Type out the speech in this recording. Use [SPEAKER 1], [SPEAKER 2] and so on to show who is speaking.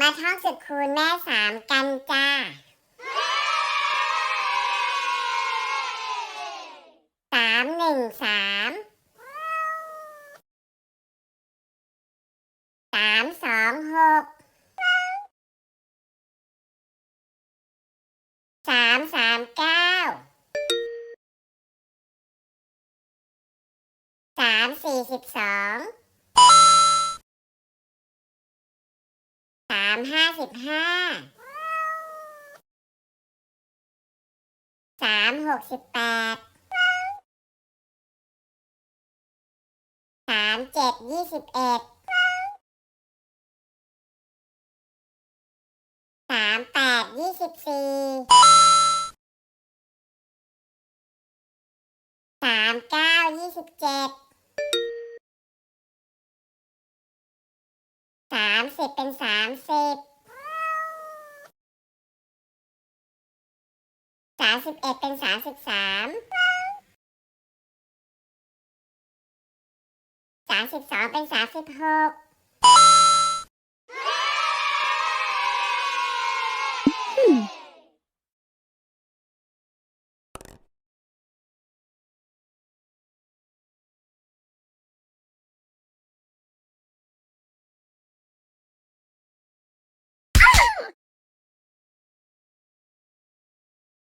[SPEAKER 1] มาท่องสุดคูณแม่สามกันจ้าสามหนึ่งสามสามสองหกสามสามเก้าสามสี่สิบสองามห้าสิบห้าสามหกสิบแปดสามเจ็ดยี่สิบเอ็ดสามแปดยี่สิบสี่สามเก้ายี่สิบเจ็ดามสิบเป็นสามสิบสามสิบเอ็ดเป็นสามสิบสามสามสิบสองเป็นสามสิบหก